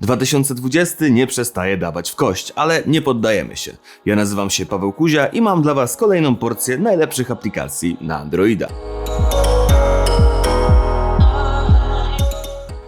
2020 nie przestaje dawać w kość, ale nie poddajemy się. Ja nazywam się Paweł Kuzia i mam dla Was kolejną porcję najlepszych aplikacji na Androida.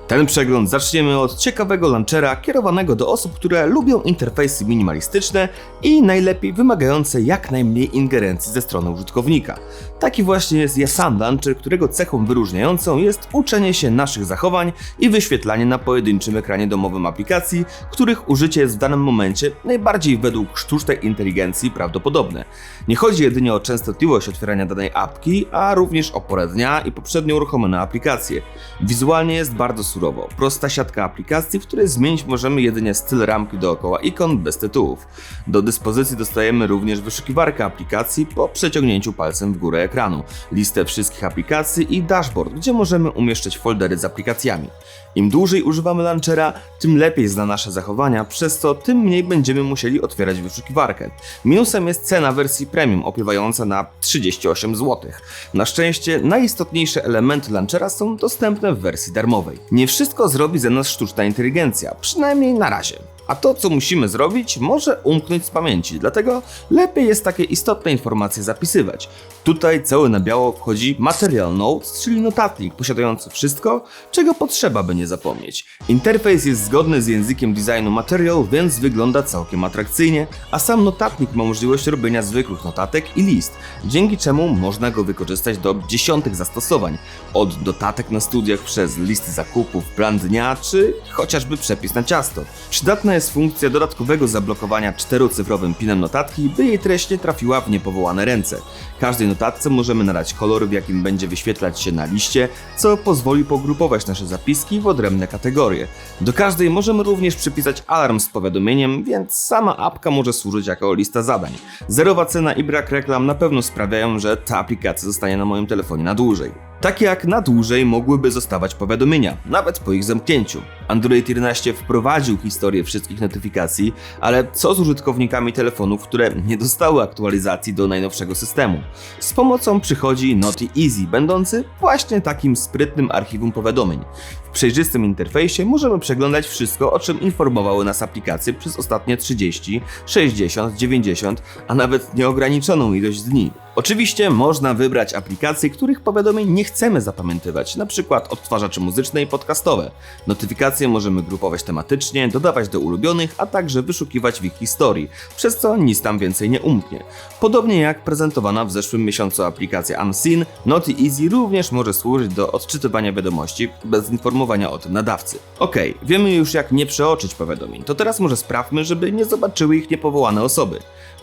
Ten przegląd zaczniemy od ciekawego launchera kierowanego do osób, które lubią interfejsy minimalistyczne i najlepiej wymagające jak najmniej ingerencji ze strony użytkownika. Taki właśnie jest Yasan Launcher, którego cechą wyróżniającą jest uczenie się naszych zachowań i wyświetlanie na pojedynczym ekranie domowym aplikacji, których użycie jest w danym momencie najbardziej według sztucznej inteligencji prawdopodobne. Nie chodzi jedynie o częstotliwość otwierania danej apki, a również o porę dnia i poprzednio uruchomione aplikacje. Wizualnie jest bardzo surowo. Prosta siatka aplikacji, w której zmienić możemy jedynie styl ramki dookoła ikon bez tytułów. Do dyspozycji dostajemy również wyszukiwarkę aplikacji po przeciągnięciu palcem w górę ekranu, listę wszystkich aplikacji i dashboard, gdzie możemy umieszczać foldery z aplikacjami. Im dłużej używamy launchera, tym lepiej zna nasze zachowania, przez co tym mniej będziemy musieli otwierać wyszukiwarkę. Minusem jest cena wersji premium, opiewająca na 38 zł. Na szczęście najistotniejsze elementy launchera są dostępne w wersji darmowej. Nie wszystko zrobi za nas sztuczna inteligencja, przynajmniej na razie. A to, co musimy zrobić, może umknąć z pamięci, dlatego lepiej jest takie istotne informacje zapisywać. Tutaj cały na biało wchodzi Material Notes, czyli notatnik posiadający wszystko, czego potrzeba, by nie zapomnieć. Interfejs jest zgodny z językiem designu Material, więc wygląda całkiem atrakcyjnie, a sam notatnik ma możliwość robienia zwykłych notatek i list, dzięki czemu można go wykorzystać do dziesiątek zastosowań, od notatek na studiach przez listy zakupów, plan dnia, czy chociażby przepis na ciasto. Przydatna jest funkcja dodatkowego zablokowania czterocyfrowym pinem notatki, by jej treść nie trafiła w niepowołane ręce. Każdej notatce możemy nadać kolor, w jakim będzie wyświetlać się na liście, co pozwoli pogrupować nasze zapiski w odrębne kategorie. Do każdej możemy również przypisać alarm z powiadomieniem, więc sama apka może służyć jako lista zadań. Zerowa cena i brak reklam na pewno sprawiają, że ta aplikacja zostanie na moim telefonie na dłużej. Tak jak na dłużej mogłyby zostawać powiadomienia, nawet po ich zamknięciu. Android 11 wprowadził historię wszystkich notyfikacji, ale co z użytkownikami telefonów, które nie dostały aktualizacji do najnowszego systemu? Z pomocą przychodzi Noty Easy, będący właśnie takim sprytnym archiwum powiadomień. W przejrzystym interfejsie możemy przeglądać wszystko, o czym informowały nas aplikacje przez ostatnie 30, 60, 90, a nawet nieograniczoną ilość dni. Oczywiście można wybrać aplikacje, których powiadomień nie chcemy zapamiętywać, np. odtwarzacze muzyczne i podcastowe. Notyfikacje możemy grupować tematycznie, dodawać do ulubionych, a także wyszukiwać w ich historii, przez co nic tam więcej nie umknie. Podobnie jak prezentowana w zeszłym miesiącu aplikacja Unseen, Noty Easy również może służyć do odczytywania wiadomości bez informowania o tym nadawcy. Okej, wiemy już jak nie przeoczyć powiadomień, to teraz może sprawmy, żeby nie zobaczyły ich niepowołane osoby.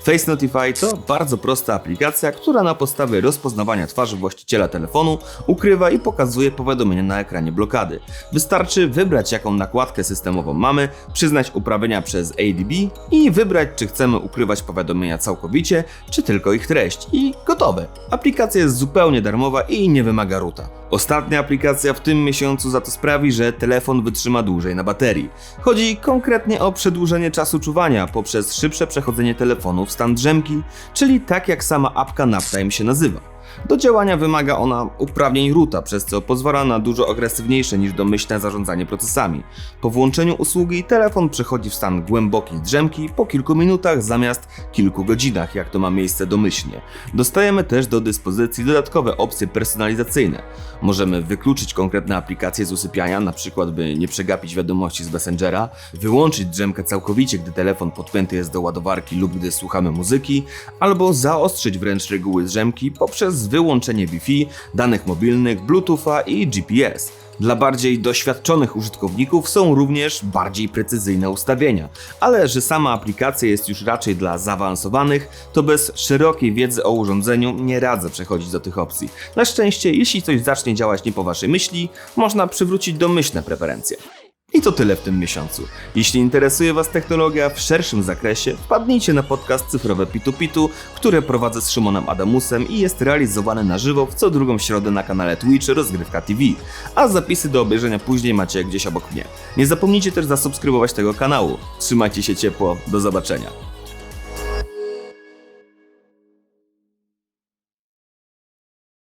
Face Notify to bardzo prosta aplikacja, która na podstawie rozpoznawania twarzy właściciela telefonu ukrywa i pokazuje powiadomienia na ekranie blokady. Wystarczy wybrać jaką nakładkę systemową mamy, przyznać uprawnienia przez ADB i wybrać czy chcemy ukrywać powiadomienia całkowicie, czy tylko ich treść i gotowe. Aplikacja jest zupełnie darmowa i nie wymaga ruta. Ostatnia aplikacja w tym miesiącu za to sprawi, że telefon wytrzyma dłużej na baterii. Chodzi konkretnie o przedłużenie czasu czuwania poprzez szybsze przechodzenie telefonu w stan drzemki, czyli tak jak sama apka Naptime się nazywa. Do działania wymaga ona uprawnień roota, przez co pozwala na dużo agresywniejsze niż domyślne zarządzanie procesami. Po włączeniu usługi telefon przechodzi w stan głębokiej drzemki po kilku minutach zamiast kilku godzinach, jak to ma miejsce domyślnie. Dostajemy też do dyspozycji dodatkowe opcje personalizacyjne. Możemy wykluczyć konkretne aplikacje z usypiania, na przykład by nie przegapić wiadomości z Messengera, wyłączyć drzemkę całkowicie, gdy telefon podpięty jest do ładowarki lub gdy słuchamy muzyki, albo zaostrzyć wręcz reguły drzemki poprzez wyłączenie Wi-Fi, danych mobilnych, Bluetootha i GPS. Dla bardziej doświadczonych użytkowników są również bardziej precyzyjne ustawienia, ale że sama aplikacja jest już raczej dla zaawansowanych, to bez szerokiej wiedzy o urządzeniu nie radzę przechodzić do tych opcji. Na szczęście, jeśli coś zacznie działać nie po waszej myśli, można przywrócić domyślne preferencje. I to tyle w tym miesiącu. Jeśli interesuje Was technologia w szerszym zakresie, wpadnijcie na podcast Cyfrowe Pitu Pitu, które prowadzę z Szymonem Adamusem i jest realizowany na żywo w co drugą środę na kanale Twitch Rozgrywka TV, a zapisy do obejrzenia później macie gdzieś obok mnie. Nie zapomnijcie też zasubskrybować tego kanału. Trzymajcie się ciepło, do zobaczenia.